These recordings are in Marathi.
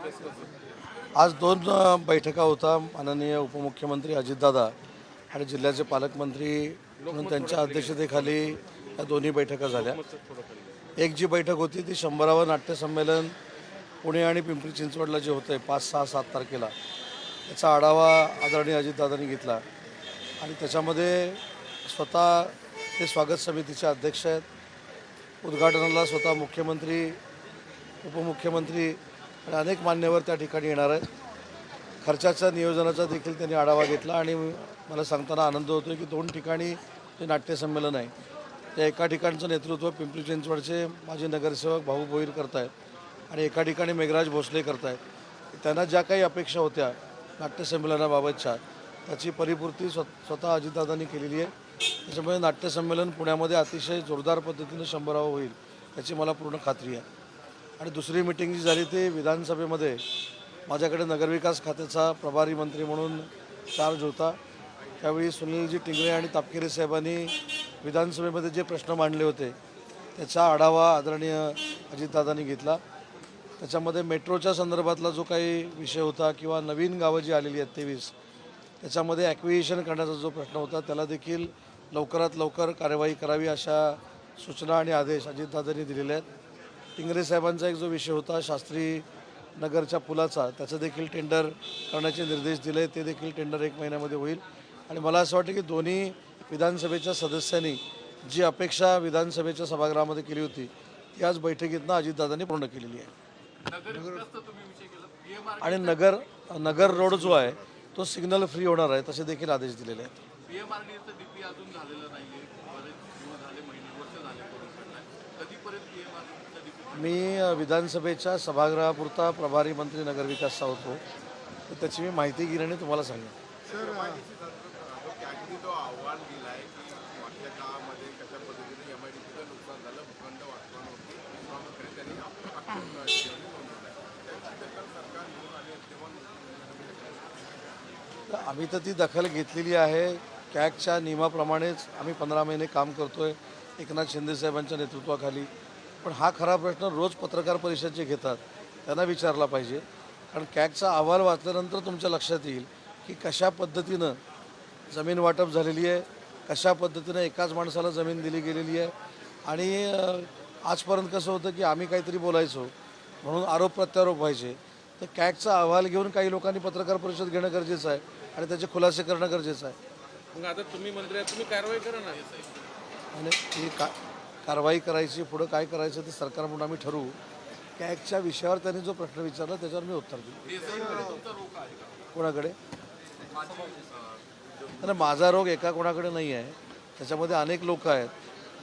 आज दोन बैठका होता माननीय उपमुख्यमंत्री अजितदादा आणि जिल्ह्याचे पालकमंत्री म्हणून त्यांच्या अध्यक्षतेखाली या दोन्ही बैठका झाल्या. एक जी बैठक होती ती शंभरावं नाट्यसंमेलन पुणे आणि पिंपरी चिंचवडला जे होतं आहे पाच सहा सात तारखेला याचा आढावा आदरणीय अजितदादांनी घेतला. आणि त्याच्यामध्ये स्वतः ते स्वागत समितीचे अध्यक्ष आहेत. उद्घाटनाला स्वतः मुख्यमंत्री उपमुख्यमंत्री आणि अनेक मान्यवर त्या ठिकाणी येणार आहेत. खर्चाच्या नियोजनाचा देखील त्यांनी आढावा घेतला आणि मला सांगताना आनंद होतो की दोन ठिकाणी जे नाट्यसंमेलन आहे. त्या एका ठिकाणचं नेतृत्व पिंपरी चिंचवडचे माजी नगरसेवक भाऊ भोईर करतायत आणि एका ठिकाणी मेघराज भोसले करतायत. त्यांना ज्या काही अपेक्षा होत्या नाट्यसंमेलनाबाबतच्या त्याची परिपूर्ती स्व स्वतः अजितदादांनी केलेली आहे. त्याच्यामुळे नाट्यसंमेलन पुण्यामध्ये अतिशय जोरदार पद्धतीनं शंभरावं होईल याची मला पूर्ण खात्री आहे. आणि दुसरी मिटिंग जी झाली ती विधानसभेमध्ये माझ्याकडे नगरविकास खात्याचा प्रभारी मंत्री म्हणून चार्ज होता. त्यावेळी सुनीलजी टिंगरे आणि तापकिरे साहेबांनी विधानसभेमध्ये जे प्रश्न मांडले होते त्याचा आढावा आदरणीय अजितदादांनी घेतला. त्याच्यामध्ये मेट्रोच्या संदर्भातला जो काही विषय होता किंवा नवीन गावं जी आलेली आहेत तेवीस त्याच्यामध्ये ॲक्विएशन करण्याचा जो प्रश्न होता त्याला देखील लवकरात लवकर कार्यवाही करावी अशा सूचना आणि आदेश अजितदादांनी दिलेले आहेत. टिंगरे साहेबांचा एक जो विषय होता शास्त्री नगरच्या पुलाचा त्याचं देखील टेंडर करण्याचे निर्देश दिले ते देखील टेंडर एक महिन्यामध्ये होईल. आणि मला असं वाटतं की दोन्ही विधानसभेच्या सदस्यांनी जी अपेक्षा विधानसभेच्या सभागृहामध्ये केली होती ती आज बैठकीतनं अजितदादांनी पूर्ण केलेली आहे. आणि नगर नगर रोड जो आहे तो सिग्नल फ्री होणार आहे तसे देखील आदेश दिलेले आहेत. मी विधानसभेच्या सभागृहापुरता प्रभारी मंत्री नगरविकासचा होतो. तर त्याची मी माहिती घेईन आणि तुम्हाला सांगेन. आम्ही तर ती दखल घेतलेली आहे. कॅगच्या नियमाप्रमाणेच आम्ही पंधरा महिने काम करतोय. एकनाथ शिंदे साहेबांच्या नेतृत्वाखाली. पण हा खरा प्रश्न रोज पत्रकार परिषद जे घेतात. त्यांना विचारला पाहिजे. कारण कॅगचा अहवाल वाचल्यानंतर तुमच्या लक्षात येईल की कशा पद्धतीनं जमीन वाटप झालेली आहे कशा पद्धतीनं एकाच माणसाला जमीन दिली गेलेली आहे आणि आजपर्यंत कसं होतं की आम्ही काहीतरी बोलायचो म्हणून आरोप प्रत्यारोप व्हायचे. तर कॅगचा अहवाल घेऊन काही लोकांनी पत्रकार परिषद घेणं गरजेचं आहे आणि त्याचे खुलासे करणं गरजेचं आहे. मग आता तुम्ही मंत्री तुम्ही कारवाई करा ना. आणि ही का कारवाई करायची पुढं काय करायचं ते सरकार म्हणून आम्ही ठरवू. कॅगच्या विषयावर त्यांनी जो प्रश्न विचारला त्याच्यावर मी उत्तर देऊ कोणाकडे? नाही माझा रोग एका कोणाकडे नाही आहे. त्याच्यामध्ये अनेक लोक आहेत.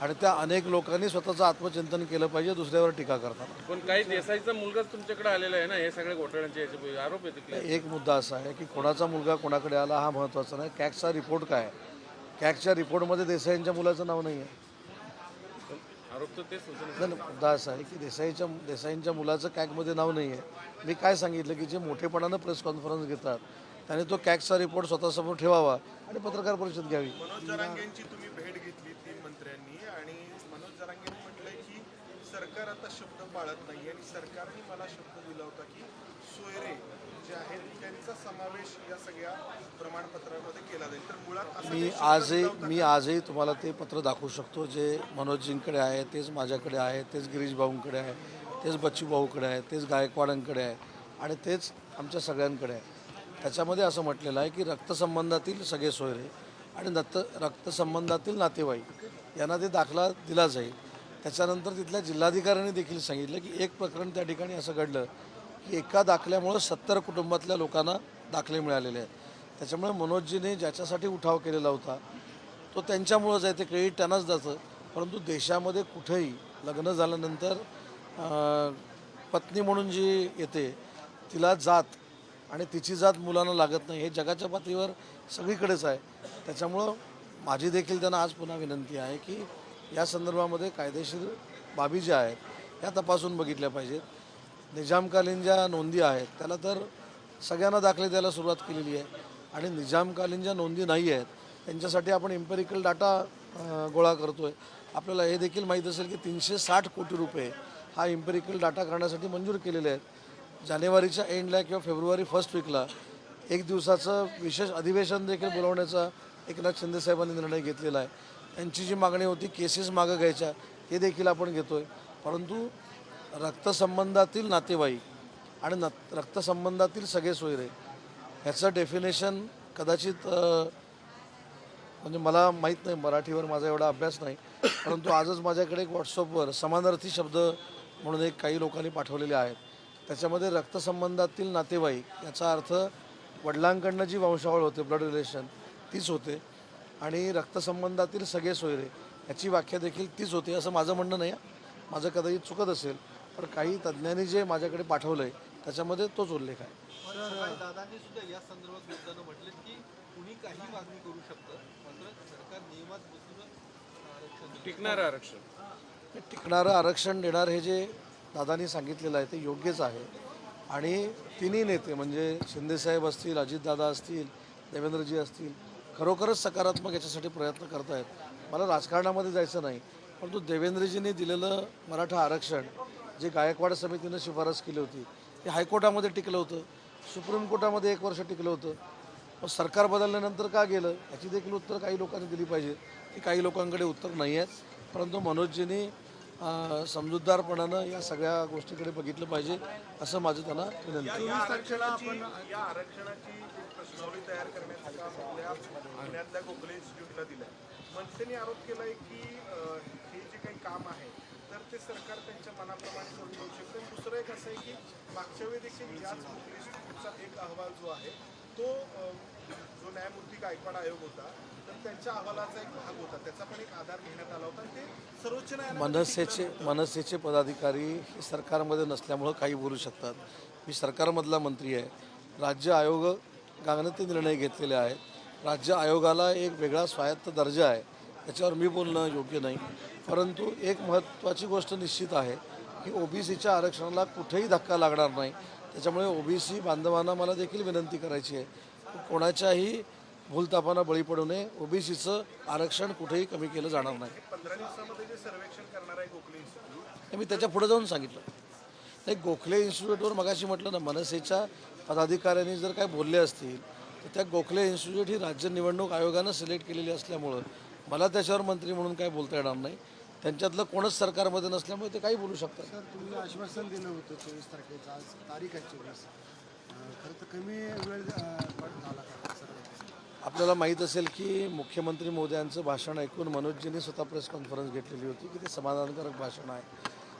आणि त्या अनेक लोकांनी स्वतःचं आत्मचिंतन केलं पाहिजे दुसऱ्यावर टीका करताना. पण काही देसाईचा मुलगाच तुमच्याकडे आलेला आहे ना हे सगळ्या घोटाळ्यांचे याचे आरोप की? एक मुद्दा असा आहे की कोणाचा मुलगा कोणाकडे आला हा महत्त्वाचा नाही. कॅगचा रिपोर्ट काय आहे? कॅगच्या रिपोर्टमध्ये देसाईंच्या मुलाचं नाव नाही आहे असा आहे की देसाईच्या देसाईंच्या मुलाचं कॅगमध्ये नाव नाही आहे मी काय सांगितलं की जे मोठेपणानं प्रेस कॉन्फरन्स घेतात त्याने तो कॅगचा रिपोर्ट स्वतःसमोर ठेवावा आणि पत्रकार परिषद घ्यावी. मनोज जरांगेंची तुम्ही भेट घेतली तीन मंत्र्यांनी आणि मनोज जरांगेंनी म्हटलंय की सरकार आता शब्द पाळत नाही आणि सरकारने मला शब्द दिला होता की सोयरे जे आहेत त्यांचा समावेश या सगळ्या प्रमाणपत्रामध्ये केला जाईल. तर मुळात असं मी आजही मी आजही तुम्हाला ते पत्र दाखवू शकतो. जे मनोजजींकडे आहे तेच माझ्याकडे आहे तेच गिरीश भाऊंकडे आहे तेच बच्चू भाऊकडे आहे तेच गायकवाडांकडे आहे आणि तेच आमच्या सगळ्यांकडे आहे. त्याच्यामध्ये असं म्हटलेलं आहे की रक्तसंबंधातील सगळे सोयरे आणि नत रक्तसंबंधातील नातेवाईक यांना ते दाखला दिला जाईल. त्याच्यानंतर तिथल्या जिल्हाधिकाऱ्यांनी देखील सांगितलं की एक प्रकरण त्या ठिकाणी असं घडलं की एका दाखल्यामुळं सत्तर कुटुंबातल्या लोकांना दाखले मिळालेले आहेत. त्याच्यामुळे मनोजजीने ज्याच्यासाठी उठाव केलेला होता तो त्यांच्यामुळंच आहे ते क्रेडिट त्यांनाच जातं परंतु देशामध्ये कुठेही लग्न झाल्यानंतर पत्नी म्हणून जी येते तिला जात आणि तिची जात मुलांना लागत नाही हे जगाच्या पातळीवर सगळीकडेच आहे. त्याच्यामुळं माझी देखील त्यांना आज पुन्हा विनंती आहे की या संदर्भामध्ये कायदेशीर बाबी ज्या आहेत या तपासून बघितल्या पाहिजेत. निजामकालीन ज्या नोंदी आहेत त्याला तर सगळ्यांना दाखले द्यायला सुरुवात केलेली आहे. आणि निजामकालीन ज्या नोंदी नाही आहेत त्यांच्यासाठी आपण इम्पेरिकल डाटा गोळा करतो आहे आपल्याला हे देखील माहीत असेल की तीनशे साठ कोटी रुपये हा इम्पेरिकल डाटा करण्यासाठी मंजूर केलेले आहेत. जानेवारीच्या एंडला किंवा फेब्रुवारी फर्स्ट वीकला एक दिवसाचं विशेष अधिवेशन देखील बोलवण्याचा एकनाथ शिंदेसाहेबांनी निर्णय घेतलेला आहे. त्यांची जी मागणी होती केसेस मागं घ्यायच्या हे देखील आपण घेतो आहे परंतु रक्तसंबंधातील नातेवाईक आणि न रक्तसंबंधातील सगळे सोयरे ह्याचं डेफिनेशन कदाचित म्हणजे मला माहीत नाही मराठीवर माझा एवढा अभ्यास नाही परंतु आजच माझ्याकडे एक व्हॉट्सअपवर समानार्थी शब्द म्हणून एक काही लोकांनी पाठवलेले आहेत. त्याच्यामध्ये रक्तसंबंधातील नातेवाईक याचा अर्थ वडिलांकडनं जी वंशावळ होते ब्लड रिलेशन तीच होते. आणि रक्तसंबंधातील सगळे सोयरे याची व्याख्या देखील तीच होते असं माझं म्हणणं नाही आहे. माझं कदाचित चुकत असेल. पण काही तज्ज्ञांनी जे माझ्याकडे पाठवलं आहे त्याच्यामध्ये तोच उल्लेख आहे. दादांनी सुद्धा या संदर्भात बोलताना म्हटले की कुणी काही मागणी करू शकतं. मात्र सरकार नियमात. टिकणारं आरक्षण. हे टिकणारं आरक्षण देणार हे जे दादानी सांगितलेलं आहे ते योग्यच आहे. आणि तिन्ही नेते म्हणजे शिंदेसाहेब असतील अजितदादा असतील देवेंद्रजी असतील खरोखरच सकारात्मक याच्यासाठी प्रयत्न करत आहेत मला राजकारणामध्ये जायचं नाही परंतु देवेंद्रजींनी दिलेलं मराठा आरक्षण जे गायकवाड समितीनं शिफारस केली होती ते हायकोर्टामध्ये टिकलं होतं. सुप्रीम कोर्टामध्ये एक वर्ष टिकलं होतं. मग सरकार बदलल्यानंतर का गेलं? याची देखील उत्तर काही लोकांनी दिली पाहिजे. की काही लोकांकडे उत्तर नाही आहेत. परंतु मनोजजींनी समजूतदारपणानं या सगळ्या गोष्टीकडे बघितलं पाहिजे असं माझं त्यांना विनंती आरोप केलाय की हे जे काही काम आहे तर ते सरकार त्यांच्या मनाप्रमाणे करून देऊ शकतं. दुसरं एक असं आहे की मागच्या वेळी देखील याच इन्स्टिट्यूटचा एक अहवाल जो आहे तो जो न्यायमूर्ती गायकवाड आयोग होता तर त्यांच्या अहवालाचा एक भाग होता. त्याचा पण एक आधार घेण्यात आला होता. ते सर्वोच्च मनसेचे मनसेचे पदाधिकारी हे सरकारमध्ये नसल्यामुळं काही बोलू शकतात. मी सरकारमधला मंत्री आहे. राज्य आयोगाने ते निर्णय घेतलेले आहेत. राज्य आयोगाला एक वेगळा स्वायत्त दर्जा आहे. त्याच्यावर मी बोलणं योग्य नाही. परंतु एक महत्त्वाची गोष्ट निश्चित आहे की ओबीसीच्या आरक्षणाला कुठेही धक्का लागणार नाही. त्याच्यामुळे ओबीसी बांधवांना मला देखील विनंती करायची आहे. कोणाच्याही भूलतापांना बळी पडू नये. ओबीसीचं आरक्षण कुठेही कमी केलं जाणार नाही मी त्याच्या पुढे जाऊन सांगितलं. नाही गोखले इन्स्टिट्यूटवर मगाशी म्हटलं ना मनसेच्या पदाधिकाऱ्यांनी जर काय बोलले असतील तर त्या गोखले इन्स्टिट्यूट ही राज्य निवडणूक आयोगानं सिलेक्ट केलेली असल्यामुळं मला त्याच्यावर मंत्री म्हणून काय बोलता येणार नाही. त्यांच्यातलं कोणच सरकारमध्ये नसल्यामुळे ते काही बोलू शकतात. सर तुम्ही आश्वासन दिलं होतं चोवीस तारखेचं आज तारीख आहे चोवीस. खरं तर कमी वेळ झाला आपल्याला माहीत असेल की मुख्यमंत्री मोदयांचं भाषण ऐकून मनोजजींनी स्वतः प्रेस कॉन्फरन्स घेतलेली होती की ते समाधानकारक भाषण आहे.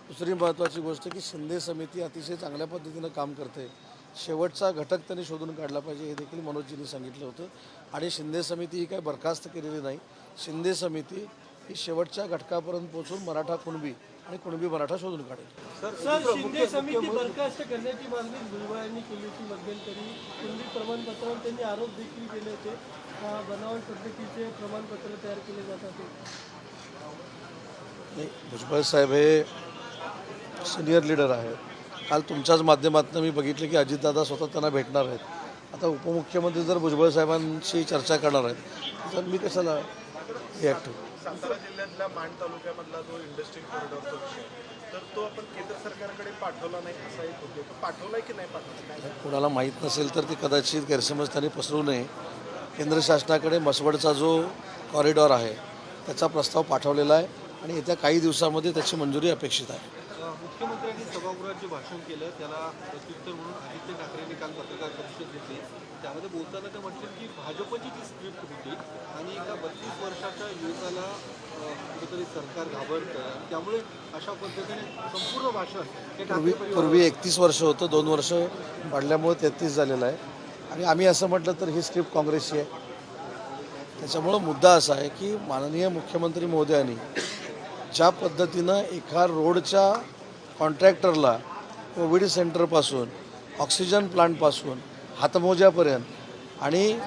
दुसरी महत्त्वाची गोष्ट की शिंदे समिती अतिशय चांगल्या पद्धतीनं काम करते. शेवटचा घटक त्यांनी शोधून काढला पाहिजे हे देखील मनोजजींनी सांगितलं होतं. आणि शिंदे समिती ही काही बरखास्त केलेली नाही. शिंदे समिती ही शेवटच्या घटकापर्यंत पोहोचून मराठा कुणबी आणि कुणबी मराठा शोधून काढेल. सर शिंदे समिती बरखास्त करण्याची मागणी भुजबळांनी केली होती मध्यंतरी. कुणबी प्रमाणपत्रावर त्यांनी आरोप देखील केले होते. का बनावट पद्धतीचे प्रमाणपत्र तयार केले जातात ते. नाही भुजबळ साहेब हे सिनियर लीडर आहेत. काल तुमच्याच माध्यमातून मी बघितलं की अजितदादा स्वतः त्यांना भेटणार आहेत. आता उपमुख्यमंत्री जर भुजबळ साहेबांशी चर्चा करणार आहेत तर मी कशाला सातारा जिल्ह्यातल्या माण तालुक्यामधला जो कॉरिडॉरचा विषय तर तो आपण केंद्र सरकारकडे पाठवला नाही असा एक तो पाठवलाय की नाही पाठवला? कोणाला माहीत नसेल तर ती कदाचित गैरसमज त्यांनी पसरू नये. केंद्र शासनाकडे मसवडचा जो कॉरिडॉर आहे त्याचा प्रस्ताव पाठवलेला आहे आणि येत्या काही दिवसामध्ये त्याची मंजुरी अपेक्षित आहे. मुख्यमंत्र्यांनी सभागृहात जे भाषण केलं त्याला प्रत्युत्तर म्हणून आदित्य ठाकरेंनी काल पत्रकार परिषद घेतली. त्यामध्ये बोलताना ते म्हटले की भाजपची ती स्क्रिप्ट होती आणि एका बत्तीस वर्षाच्या युवकाला कुठेतरी सरकार घाबरतं त्यामुळे अशा पद्धतीने संपूर्ण भाषण हे पूर्वी पूर्वी एकतीस वर्ष होतं दोन वर्ष वाढल्यामुळे तेहतीस झालेलं आहे. आणि आम्ही असं म्हटलं तर ही स्क्रिप्ट काँग्रेसची आहे. त्याच्यामुळं मुद्दा असा आहे की माननीय मुख्यमंत्री महोदयांनी ज्या पद्धतीनं एका रोडच्या कॉन्ट्रॅक्टरला कोविड सेंटरपासून ऑक्सिजन प्लांटपासून हातमोज्यापर्यंत आणि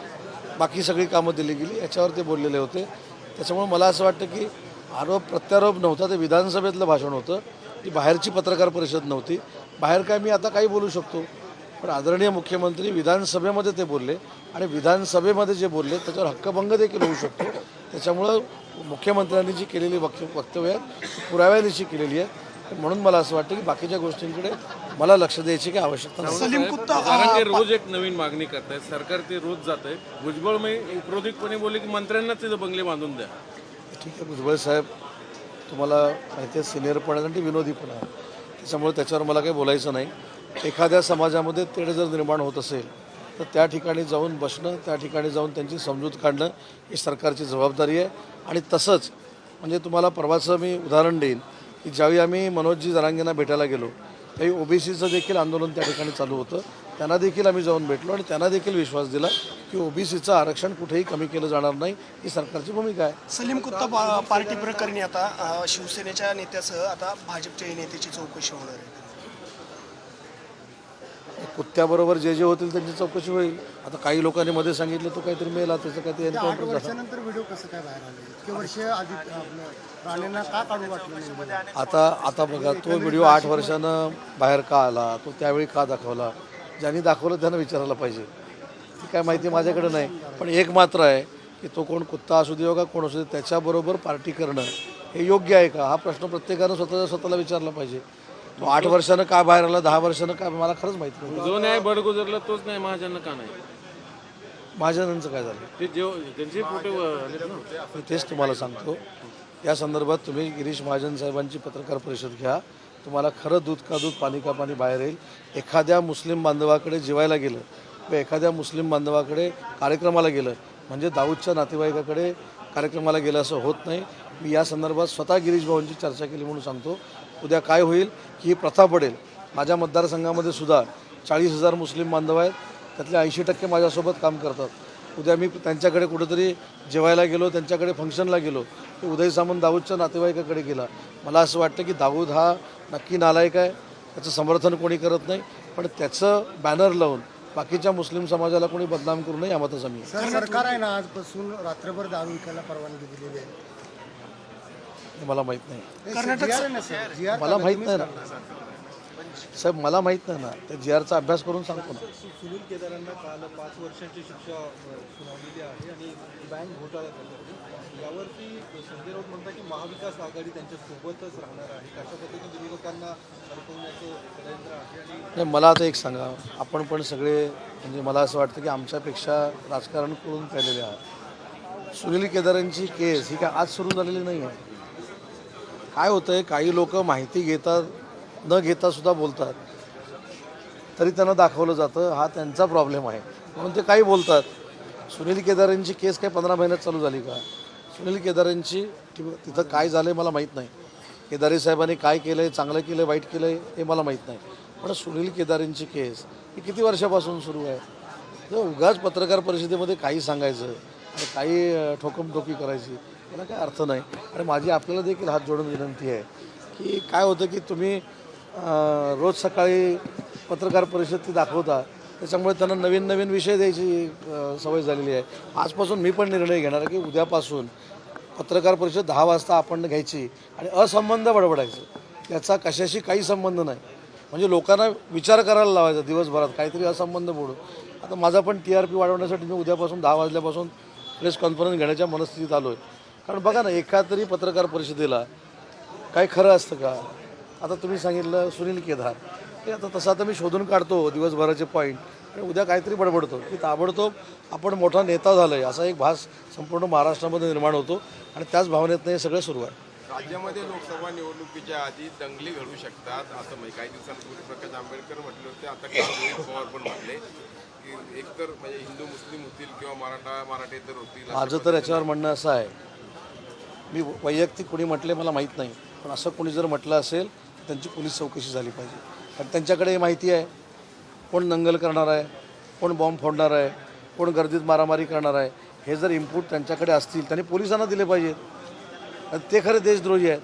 बाकी सगळी कामं दिली गेली याच्यावर ते बोललेले होते. त्याच्यामुळे मला असं वाटतं की आरोप प्रत्यारोप नव्हता ते विधानसभेतलं भाषण होतं. ती बाहेरची पत्रकार परिषद नव्हती. बाहेर काय मी आता काही बोलू शकतो. पण आदरणीय मुख्यमंत्री विधानसभेमध्ये ते बोलले आणि विधानसभेमध्ये जे बोलले त्याच्यावर हक्कभंग देखील होऊ शकतो. त्याच्यामुळं मुख्यमंत्र्यांनी जी केलेली वक्तव्य वक्तव्य आहेत पुराव्यानिशी केलेली आहे म्हणून मला असं वाटतं की बाकीच्या गोष्टींकडे मला लक्ष द्यायची काही आवश्यकता नाही. कारण ते रोज एक नवीन मागणी करतायत सरकार ते रोज जात आहे भुजबळ मी उपरोधिकपणे बोलले की मंत्र्यांनाच तिथं बंगले बांधून द्या. ठीक आहे भुजबळ साहेब तुम्हाला माहिती आहे सिनियर पण आहे आणि ते विनोदी पण आहे. त्याच्यामुळे त्याच्यावर मला काही बोलायचं नाही. एखाद्या समाजामध्ये तेढ जर निर्माण होत असेल तर त्या ठिकाणी जाऊन बसणं त्या ठिकाणी जाऊन त्यांची समजूत काढणं ही सरकारची जबाबदारी आहे. आणि तसंच म्हणजे तुम्हाला परवाचं मी उदाहरण देईन. की ज्यावेळी आम्ही मनोजजी जरांगेंना भेटायला गेलो त्यावेळी ओबीसीचं देखील आंदोलन त्या ठिकाणी चालू होतं. त्यांना देखील आम्ही जाऊन भेटलो आणि त्यांना देखील विश्वास दिला की ओबीसीचं आरक्षण कुठेही कमी केलं जाणार नाही ही सरकारची भूमिका आहे. सलीम कुत्ता पार्टी प्रकरणी आता शिवसेनेच्या नेत्यासह आता भाजपच्याही नेत्याची चौकशी होणार आहे. कुत्त्याबरोबर जे जे होतील त्यांची चौकशी होईल. आता काही लोकांनी मध्ये सांगितलं तो काहीतरी मेला त्याचं आठ एन्काउंटर झालं. वर्षानंतर व्हिडिओ कसं काय बाहेर आले इतके वर्ष आधी आपलं राणेंना का काढू वाटलं नाही व्हिडिओ? आता आता बघा तो व्हिडिओ आठ वर्षानं बाहेर का आला तो त्यावेळी का दाखवला? ज्यांनी दाखवलं त्यांना विचारायला पाहिजे. ती काय माहिती माझ्याकडे नाही. पण एक मात्र आहे की तो कोण कुत्ता असू दे का कोण असू दे त्याच्याबरोबर पार्टी करणं हे योग्य आहे का? हा प्रश्न प्रत्येकानं स्वतः स्वतःला विचारला पाहिजे. तो आठ वर्षानं का बाहेर आला दहा वर्षानं का मला खरंच माहिती नाही जो न्याय बडगुजरला तोच न्याय महाजननं का नाही? महाजनांचं काय झालं? ते जेव त्यांचे फोटो आलेत ना? मी तेच तुम्हाला सांगतो. या संदर्भात तुम्ही गिरीश महाजन साहेबांची पत्रकार परिषद घ्या. तुम्हाला खरं दूध का दूध पाणी का पाणी बाहेर येईल. एखाद्या मुस्लिम बांधवाकडे जेवायला गेलं किंवा एखाद्या मुस्लिम बांधवाकडे कार्यक्रमाला गेलं म्हणजे दाऊदच्या नातेवाईकाकडे कार्यक्रमाला गेलं असं होत नाही. मी या संदर्भात स्वतः गिरीश भाऊंची चर्चा केली म्हणून सांगतो. उद्या काय होईल की ही प्रथा पडेल. माझ्या मतदारसंघामध्ये सुद्धा चाळीस हजार मुस्लिम बांधव आहेत. त्यातले ऐंशी टक्के माझ्यासोबत काम करतात. उद्या मी त्यांच्याकडे कुठेतरी जेवायला गेलो त्यांच्याकडे फंक्शनला गेलो की उदय सामंत दाऊदच्या नातेवाईकाकडे गेला. मला असं वाटतं की दाऊद हा नक्की नालायक आहे. त्याचं समर्थन कोणी करत नाही पण त्याचं बॅनर लावून बाकीच्या मुस्लिम समाजाला कोणी बदनाम करू नये आम्ही आहे. सर सरकार आहे ना आजपासून रात्रभर दारू विकायला परवानगी दिलेली आहे. हे मला माहीत नाही. मला माहीत नाही ना. साहेब मला माहीत नाही ना. त्या जी आरचा अभ्यास करून सांगतो ना. सुनील केदारांना काल पाच वर्षांची शिक्षा सुनावलेली आहे आणि बँक घोटाळा यावरती संजय राऊत म्हणतात की महाविकास आघाडी त्यांच्या सोबतच राहणार आहे. कशा पद्धतीने विरोधकांना अडकवण्याचं षडयंत्र आहे आणि नाही मला आता एक सांगा. आपण पण सगळे म्हणजे मला असं वाटतं की आमच्यापेक्षा राजकारण करून पेलेले आहात. सुनील केदारांची केस ही काय आज सुरू झालेली नाही आहे काय होतं आहे काही लोक माहिती घेतात. न घेता सुद्धा बोलतात. तरी त्यांना दाखवलं जातं हा त्यांचा प्रॉब्लेम आहे. म्हणून ते काही बोलतात. सुनील केदारांची केस काय पंधरा महिन्यात चालू झाली का? सुनील केदारांची ति- तिथं काय झालं मला माहीत नाही. केदारी साहेबांनी काय केलं आहे चांगलं केलं आहे वाईट केलं आहे हे मला माहीत नाही. पण सुनील केदारींची केस ही किती वर्षापासून सुरू आहे? तर उगाच पत्रकार परिषदेमध्ये काही सांगायचं आणि काही ठोकमठोकी करायची त्याला काय अर्थ नाही. आणि माझी आपल्याला देखील हात जोडून विनंती आहे की काय होतं की तुम्ही रोज सकाळी पत्रकार परिषद ती दाखवता. त्याच्यामुळे त्यांना नवीन नवीन विषय द्यायची सवय झालेली आहे. आजपासून मी पण निर्णय घेणार आहे की उद्यापासून पत्रकार परिषद दहा वाजता आपण घ्यायची आणि असंबंध बडबडायचं. याचा कशाशी काही संबंध नाही. म्हणजे लोकांना विचार करायला लावायचा दिवसभरात काहीतरी असंबंध बोलू आता माझा पण टी आर पी वाढवण्यासाठी मी उद्यापासून दहा वाजल्यापासून प्रेस कॉन्फरन्स घेण्याच्या मनस्थितीत आलो आहे कारण बघा ना एका तरी पत्रकार परिषदेला काय खरं असतं का? आता तुम्ही सांगितलं सुनील केदार. हे आता तसं आता मी शोधून काढतो दिवसभराचे पॉईंट आणि उद्या काहीतरी बडबडतो. की ताबडतोब आपण मोठा नेता झालो आहे असा एक भास संपूर्ण महाराष्ट्रामध्ये निर्माण होतो. आणि त्याच भावनेतनं हे सगळं सुरू आहे. राज्यामध्ये लोकसभा निवडणुकीच्या आधी दंगली घडू शकतात असं म्हणजे काही दिवसांपूर्वी प्रकाश आंबेडकर म्हटले होते आता रोहित पवार पण म्हटले. की एकतर म्हणजे हिंदू मुस्लिम होतील किंवा मराठा मराठेतर होतील माझं तर याच्यावर म्हणणं असं आहे. मी वैयक्तिक कोणी म्हटले मला माहीत नाही. पण असं कोणी जर म्हटलं असेल तर त्यांची पोलीस चौकशी झाली पाहिजे. कारण त्यांच्याकडे हे माहिती आहे कोण दंगल करणार आहे कोण बॉम्ब फोडणार आहे कोण गर्दीत मारामारी करणार आहे हे जर इनपुट त्यांच्याकडे असतील त्यांनी पोलिसांना दिले पाहिजेत आणि ते खरे देशद्रोही आहेत.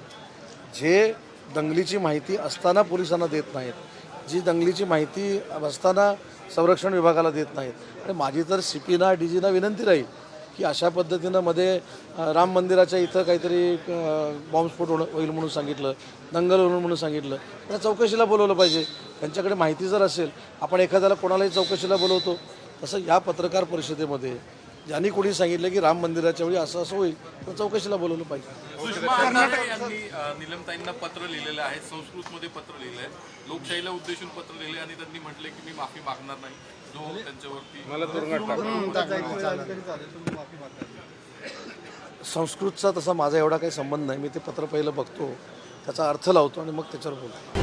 जे दंगलीची माहिती असताना पोलिसांना देत नाहीत जी दंगलीची माहिती असताना संरक्षण विभागाला देत नाहीत. आणि माझी तर सी पीना डी जीना विनंती राहील की अशा पद्धतीनं मध्ये राम मंदिराच्या इथं काहीतरी बॉम्बस्फोट होणं होईल म्हणून सांगितलं दंगल होईल म्हणून सांगितलं. त्या चौकशीला बोलवलं पाहिजे. त्यांच्याकडे माहिती जर असेल आपण एखाद्याला कोणालाही चौकशीला बोलवतो. तसं या पत्रकार परिषदेमध्ये ज्यांनी कोणी सांगितलं की राम मंदिराच्या वेळी असं असं होईल तर चौकशीला बोलवलं पाहिजे. सुषमा अंधारे यांनी अ, निलमताईंना पत्र लिहिलेलं आहे संस्कृतमध्ये पत्र लिहिलं आहे लोकशाहीला उद्देशून पत्र लिहिले आणि त्यांनी म्हटले की मी माफी मागणार नाही. जो त्यांच्यावरती संस्कृतचा तसा माझा एवढा काही संबंध नाही. मी ते पत्र पहिलं बघतो त्याचा अर्थ लावतो आणि मग त्याच्यावर बोलतो.